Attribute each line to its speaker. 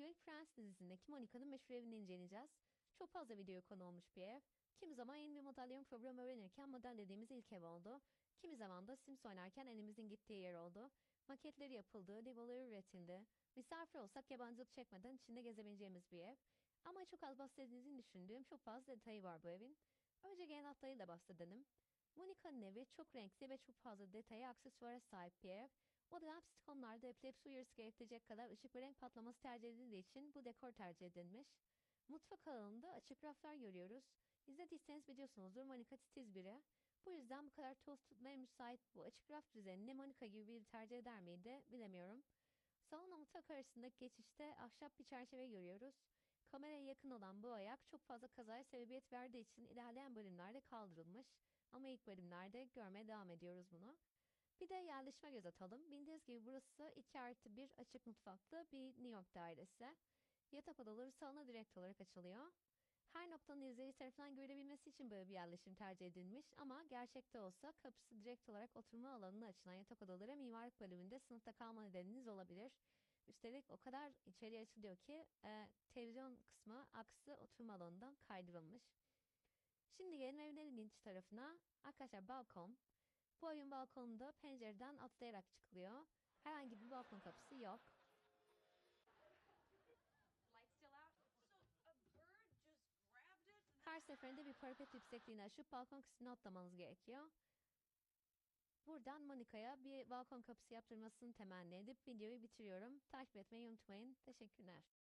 Speaker 1: Bugün Prens dizisindeki Monica'nın meşhur evini inceleyeceğiz. Çok fazla video konu olmuş bir ev. Kimi zaman yeni bir modellyon programı öğrenirken modellediğimiz ilk ev oldu. Kimi zaman da Sims oynarken elimizin gittiği yer oldu. Maketleri yapıldı, demoları üretildi. Misafir olsak yabancılık çekmeden içinde gezebileceğimiz bir ev. Ama çok az bahsedildiğini düşündüğüm çok fazla detayı var bu evin. Önce genel hatlarıyla bahsedelim. Monica'nın evi çok renkli ve çok fazla detaya aksesuara sahip bir ev. O dönem sitcomlarda epilepsi uyarısı gerektirecek kadar ışık ve renk patlaması tercih edildiği için bu dekor tercih edilmiş. Mutfak alanında açık raflar görüyoruz. İzlediyseniz biliyorsunuzdur Monica titiz biri. Bu yüzden bu kadar toz tutmaya müsait bu açık raf düzenini Monica gibi biri tercih eder miydi bilemiyorum. Salonla mutfak arasındaki geçişte ahşap bir çerçeve görüyoruz. Kameraya yakın olan bu ayak çok fazla kazaya sebebiyet verdiği için ilerleyen bölümlerde kaldırılmış. Ama ilk bölümlerde görmeye devam ediyoruz bunu. Bir de yerleşime göz atalım. Bildiğiniz gibi burası 2 artı 1 açık mutfaklı bir New York dairesi. Yatak odaları salona direkt olarak açılıyor. Her noktanın izleyici tarafından görülebilmesi için böyle bir yerleşim tercih edilmiş ama gerçekte olsa kapısı direkt olarak oturma alanına açılan yatak odaları mimarlık bölümünde sınıfta kalma nedeniniz olabilir. Üstelik o kadar içeriye açılıyor ki e, televizyon kısmı aksi oturma alanından kaydırılmış. Şimdi gelelim evin ilginç tarafına. Arkadaşlar balkon. Bu evin balkonunda pencereden atlayarak çıkılıyor. Herhangi bir balkon kapısı yok. Her seferinde bir parapet yüksekliğini aşıp balkon kısmına atlamanız gerekiyor. Buradan Monica'ya bir balkon kapısı yaptırmasını temenni edip videoyu bitiriyorum. Takip etmeyi unutmayın. Teşekkürler.